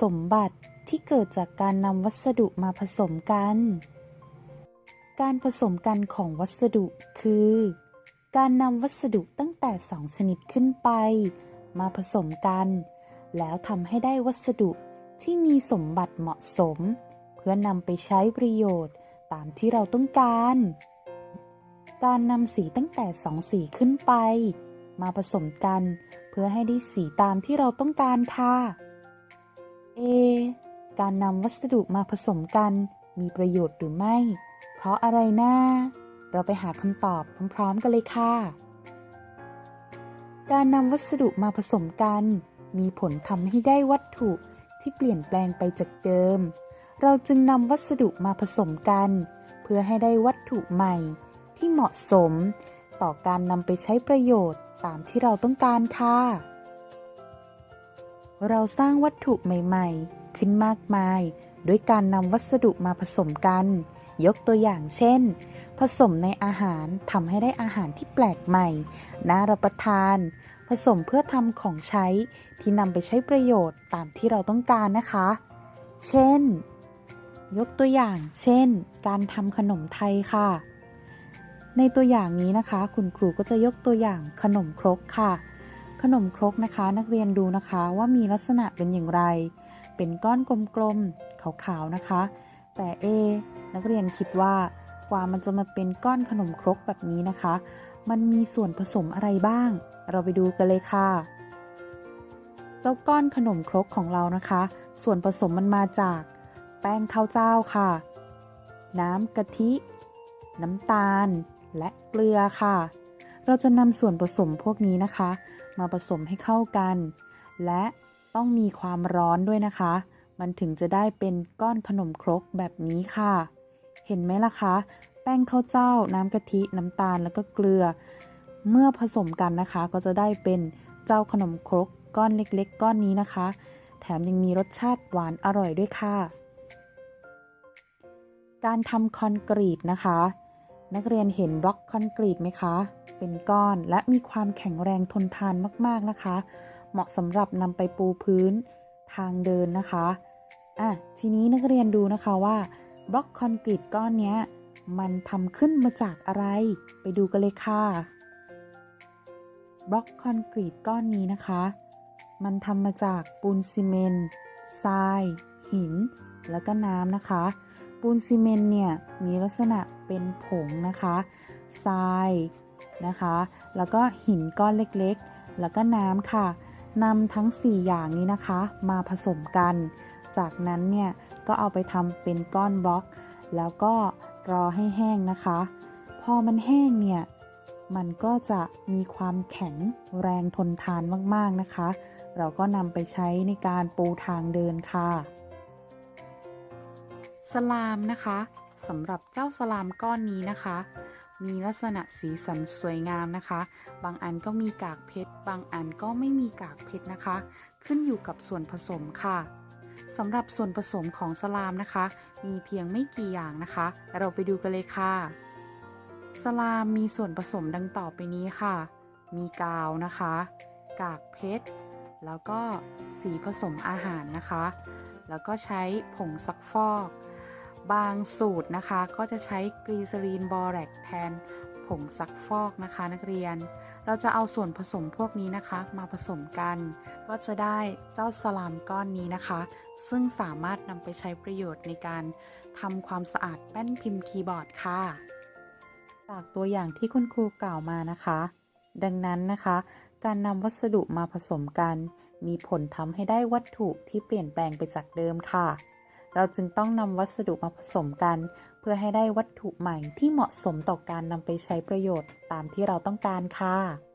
สมบัติที่เกิดจากการนำวัสดุมาผสมกัน การผสมกันของวัสดุคือ การนำวัสดุตั้งแต่สองชนิดขึ้นไป มาผสมกัน แล้วทำให้ได้วัสดุที่มีสมบัติเหมาะสม เพื่อนำไปใช้ประโยชน์ตามที่เราต้องการ การนำสีตั้งแต่สองสีขึ้นไป มาผสมกัน เพื่อให้ได้สีตามที่เราต้องการค่ะ เอ การนำวัสดุมาผสมกันมีประโยชน์หรือไม่ เพราะอะไรนะ เราไปหาคำตอบพร้อมๆกันเลยค่ะ การนำวัสดุมาผสมกัน มีผลทำให้ได้วัตถุที่เปลี่ยนแปลงไปจากเดิม เราจึงนำวัสดุมาผสมกัน เพื่อให้ได้วัตถุใหม่ที่เหมาะสม ต่อการนำไปใช้ประโยชน์ตามที่เราต้องการค่ะ เราสร้างวัตถุใหม่ๆ ขึ้นมากมาย ด้วยการนำวัสดุมาผสมกัน ยกตัวอย่างเช่น ผสมในอาหารทำให้ได้อาหารที่แปลกใหม่ น่ารับประทาน ผสมเพื่อทำของใช้ที่นำไปใช้ประโยชน์ตามที่เราต้องการนะคะ เช่น ยกตัวอย่าง เช่น การทำขนมไทยค่ะ ในตัวอย่างนี้นะคะ คุณครูก็จะยกตัวอย่างขนมครกค่ะ ขนมครกนะคะ นักเรียนดูนะคะว่ามีลักษณะเป็นอย่างไร เป็นก้อนกลมๆขาวๆนะคะ แต่เอนักเรียนคิดว่ากว่ามันจะมาเป็นก้อนขนมครกแบบนี้นะคะ มันมีส่วนผสมอะไรบ้าง เราไปดูกันเลยค่ะ เจ้าก้อนขนมครกของเรานะคะ ส่วนผสมมันมาจาก แป้งข้าวเจ้าค่ะ น้ำกะทิ น้ำตาล และเกลือค่ะ เราจะนำส่วนผสมพวกนี้นะคะ มาผสมให้เข้ากัน และต้องมีความร้อนด้วยนะคะ มันถึงจะได้เป็นก้อนขนมครกแบบนี้ค่ะ เห็นไหมล่ะคะ แป้งข้าวเจ้า น้ำกะทิ น้ำตาลแล้วก็เกลือ เมื่อผสมกันนะคะ ก็จะได้เป็นเจ้าขนมครกก้อนเล็ก ๆ ก้อนนี้นะคะ แถมยังมีรสชาติหวานอร่อยด้วยค่ะ การทำคอนกรีตนะคะ นักเรียนเห็นบล็อกคอนกรีตไหมคะ เป็นก้อนและมีความแข็งแรงทนทานมากๆนะคะ เหมาะสำหรับนำไปปูพื้นทางเดินนะคะอะทีนี้นักเรียนดูนะคะว่าบล็อกคอนกรีตก้อนนี้มันทำขึ้นมาจากอะไร ไปดูกันเลยค่ะ บล็อกคอนกรีตก้อนนี้นะคะ มันทำมาจากปูนซีเมนต์ทราย หิน แล้วก็น้ำนะคะ ปูนซีเมนเนี่ยมีลักษณะเป็นผงนะคะทรายนะคะ แล้วก็หินก้อนเล็กๆ แล้วก็น้ำค่ะนำทั้ง 4 อย่างนี้นะคะ มาผสมกัน จากนั้นเนี่ยก็เอาไปทำเป็นก้อนบล็อก แล้วก็รอให้แห้งนะคะ พอมันแห้งเนี่ยมันก็จะมีความแข็งแรงทนทานมากๆนะคะ เราก็นำไปใช้ในการปูทางเดินค่ะ สลามนะคะสำหรับเจ้าสลามก้อนนี้นะคะ มีลักษณะสีสันสวยงามนะคะ บางอันก็มีกากเพชร บางอันก็ไม่มีกากเพชรนะคะ ขึ้นอยู่กับส่วนผสมค่ะสำหรับส่วนผสมของสลามนะคะ มีเพียงไม่กี่อย่างนะคะ เราไปดูกันเลยค่ะ สลามมีส่วนผสมดังต่อไปนี้ค่ะ มีกาวนะคะ กากเพชร แล้วก็สีผสมอาหารนะคะ แล้วก็ใช้ผงซักฟอก บางสูตรนะคะ ก็จะใช้กรีซาลีนบอแรกแทนผงซักฟอกนะคะนักเรียน เราจะเอาส่วนผสมพวกนี้นะคะ มาผสมกัน ก็จะได้เจ้าสลามก้อนนี้นะคะ ซึ่งสามารถนำไปใช้ประโยชน์ในการทำความสะอาดแป้นพิมพ์คีย์บอร์ดค่ะ จากตัวอย่างที่คุณครูกล่าวมานะคะ ดังนั้นนะคะ การนำวัสดุมาผสมกัน มีผลทำให้ได้วัตถุที่เปลี่ยนแปลงไปจากเดิมค่ะ เราจึงต้องนำวัสดุมาผสมกัน เพื่อให้ได้วัตถุใหม่ที่เหมาะสมต่อการนำไปใช้ประโยชน์ตามที่เราต้องการค่ะ